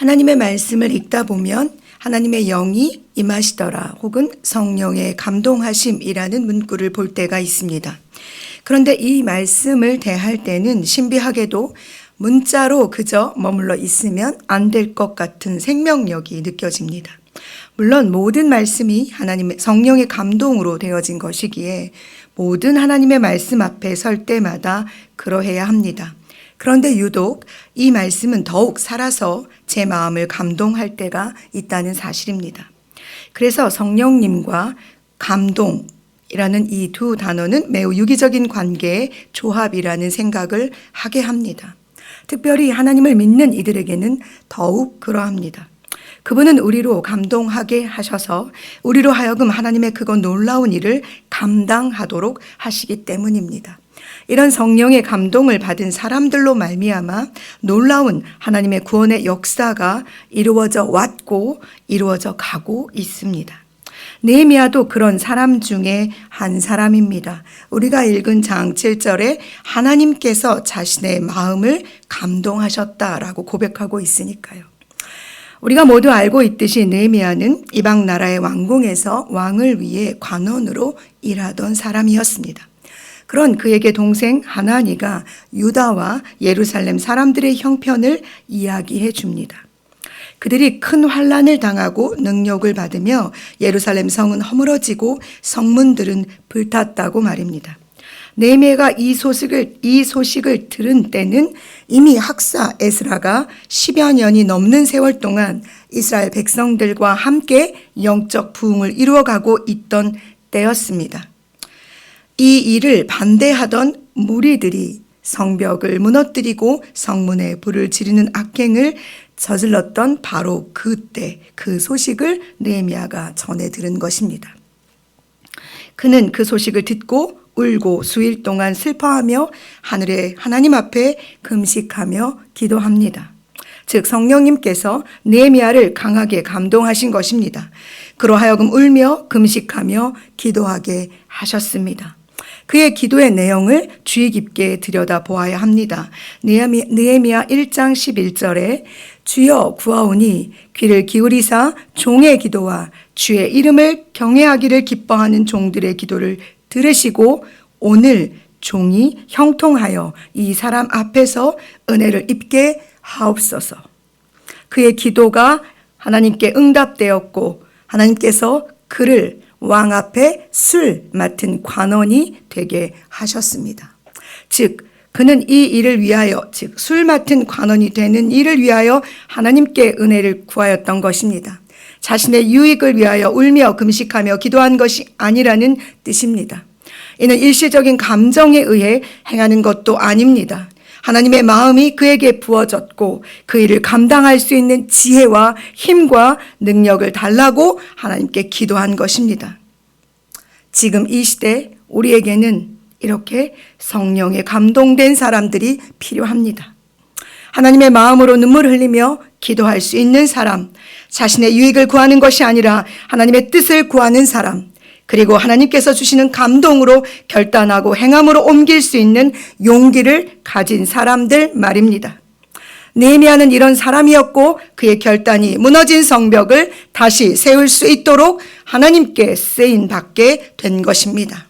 하나님의 말씀을 읽다 보면 하나님의 영이 임하시더라 혹은 성령의 감동하심이라는 문구를 볼 때가 있습니다. 그런데 이 말씀을 대할 때는 신비하게도 문자로 그저 머물러 있으면 안 될 것 같은 생명력이 느껴집니다. 물론 모든 말씀이 하나님의 성령의 감동으로 되어진 것이기에 모든 하나님의 말씀 앞에 설 때마다 그러해야 합니다. 그런데 유독 이 말씀은 더욱 살아서 제 마음을 감동할 때가 있다는 사실입니다. 그래서 성령님과 감동 이라는 이 두 단어는 매우 유기적인 관계의 조합이라는 생각을 하게 합니다. 특별히 하나님을 믿는 이들에게는 더욱 그러합니다. 그분은 우리로 감동하게 하셔서 우리로 하여금 하나님의 그거 놀라운 일을 감당하도록 하시기 때문입니다. 이런 성령의 감동을 받은 사람들로 말미암아 놀라운 하나님의 구원의 역사가 이루어져 왔고 이루어져 가고 있습니다. 네미야도 그런 사람 중에 한 사람입니다. 우리가 읽은 장 7절에 하나님께서 자신의 마음을 감동하셨다라고 고백하고 있으니까요. 우리가 모두 알고 있듯이 네미야는 이방 나라의 왕궁에서 왕을 위해 관원으로 일하던 사람이었습니다. 그런 그에게 동생 하나니가 유다와 예루살렘 사람들의 형편을 이야기해 줍니다. 그들이 큰 환란을 당하고 능력을 받으며 예루살렘 성은 허물어지고 성문들은 불탔다고 말입니다. 네메가 이 소식을 이 소식을 들은 때는 이미 학사 에스라가 10여 년이 넘는 세월 동안 이스라엘 백성들과 함께 영적 부흥을 이루어가고 있던 때였습니다. 이 일을 반대하던 무리들이 성벽을 무너뜨리고 성문에 불을 지르는 악행을 저질렀던 바로 그때 그 소식을 느헤미야가 전해 들은 것입니다. 그는 그 소식을 듣고 울고 수일 동안 슬퍼하며 하늘의 하나님 앞에 금식하며 기도합니다. 즉 성령님께서 느헤미야를 강하게 감동하신 것입니다. 그로 하여금 울며 금식하며 기도하게 하셨습니다. 그의 기도의 내용을 주의 깊게 들여다 보아야 합니다. 느헤미야 1장 11절에 주여 구하오니 귀를 기울이사 종의 기도와 주의 이름을 경외하기를 기뻐하는 종들의 기도를 들으시고 오늘 종이 형통하여 이 사람 앞에서 은혜를 입게 하옵소서. 그의 기도가 하나님께 응답되었고 하나님께서 그를 왕 앞에 술 맡은 관원이 되게 하셨습니다. 즉 그는 이 일을 위하여 즉 술 맡은 관원이 되는 일을 위하여 하나님께 은혜를 구하였던 것입니다. 자신의 유익을 위하여 울며 금식하며 기도한 것이 아니라는 뜻입니다. 이는 일시적인 감정에 의해 행하는 것도 아닙니다. 하나님의 마음이 그에게 부어졌고 그 일을 감당할 수 있는 지혜와 힘과 능력을 달라고 하나님께 기도한 것입니다. 지금 이 시대 우리에게는 이렇게 성령에 감동된 사람들이 필요합니다. 하나님의 마음으로 눈물을 흘리며 기도할 수 있는 사람, 자신의 유익을 구하는 것이 아니라 하나님의 뜻을 구하는 사람, 그리고 하나님께서 주시는 감동으로 결단하고 행함으로 옮길 수 있는 용기를 가진 사람들 말입니다. 네미아는 이런 사람이었고 그의 결단이 무너진 성벽을 다시 세울 수 있도록 하나님께 쓰임 받게 된 것입니다.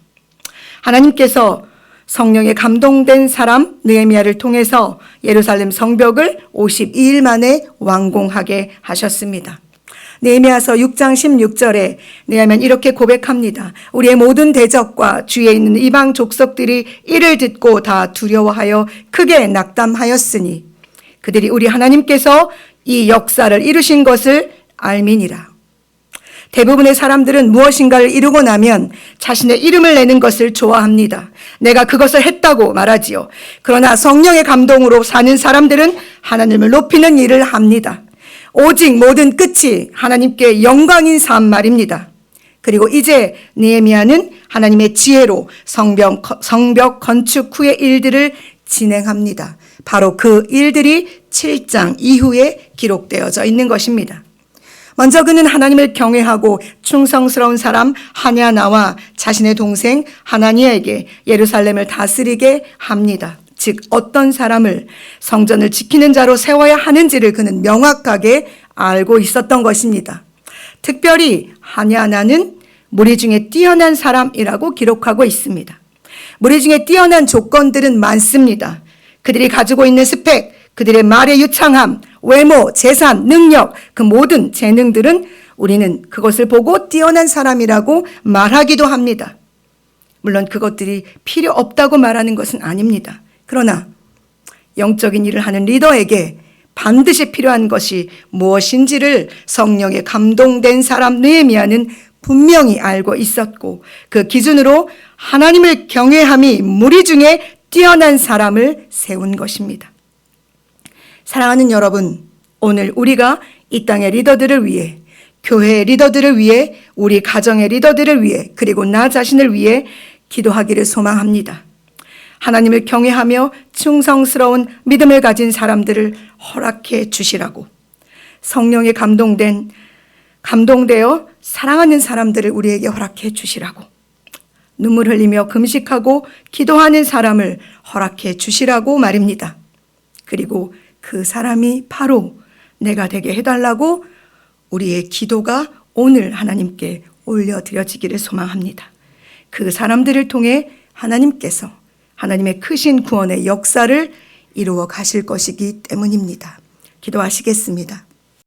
하나님께서 성령에 감동된 사람 느헤미야를 통해서 예루살렘 성벽을 52일 만에 완공하게 하셨습니다. 네헤미야서 6장 16절에 네하면 이렇게 고백합니다. 우리의 모든 대적과 주위에 있는 이방 족속들이 이를 듣고 다 두려워하여 크게 낙담하였으니 그들이 우리 하나님께서 이 역사를 이루신 것을 알미니라. 대부분의 사람들은 무엇인가를 이루고 나면 자신의 이름을 내는 것을 좋아합니다. 내가 그것을 했다고 말하지요. 그러나 성령의 감동으로 사는 사람들은 하나님을 높이는 일을 합니다. 오직 모든 끝이 하나님께 영광인 삶 말입니다. 그리고 이제 느헤미야는 하나님의 지혜로 성벽, 성벽 건축 후의 일들을 진행합니다. 바로 그 일들이 7장 이후에 기록되어져 있는 것입니다. 먼저 그는 하나님을 경외하고 충성스러운 사람 하냐나와 자신의 동생 하나니에게 예루살렘을 다스리게 합니다. 즉 어떤 사람을 성전을 지키는 자로 세워야 하는지를 그는 명확하게 알고 있었던 것입니다. 특별히 하냐나는 무리 중에 뛰어난 사람이라고 기록하고 있습니다. 무리 중에 뛰어난 조건들은 많습니다. 그들이 가지고 있는 스펙, 그들의 말의 유창함, 외모, 재산, 능력, 그 모든 재능들은 우리는 그것을 보고 뛰어난 사람이라고 말하기도 합니다. 물론 그것들이 필요 없다고 말하는 것은 아닙니다. 그러나 영적인 일을 하는 리더에게 반드시 필요한 것이 무엇인지를 성령에 감동된 사람 느헤미야는 분명히 알고 있었고 그 기준으로 하나님을 경외함이 무리 중에 뛰어난 사람을 세운 것입니다. 사랑하는 여러분, 오늘 우리가 이 땅의 리더들을 위해 교회의 리더들을 위해 우리 가정의 리더들을 위해 그리고 나 자신을 위해 기도하기를 소망합니다. 하나님을 경외하며 충성스러운 믿음을 가진 사람들을 허락해 주시라고 성령에 감동된 감동되어 사랑하는 사람들을 우리에게 허락해 주시라고 눈물 흘리며 금식하고 기도하는 사람을 허락해 주시라고 말입니다. 그리고 그 사람이 바로 내가 되게 해달라고 우리의 기도가 오늘 하나님께 올려드려지기를 소망합니다. 그 사람들을 통해 하나님께서 하나님의 크신 구원의 역사를 이루어 가실 것이기 때문입니다. 기도하시겠습니다.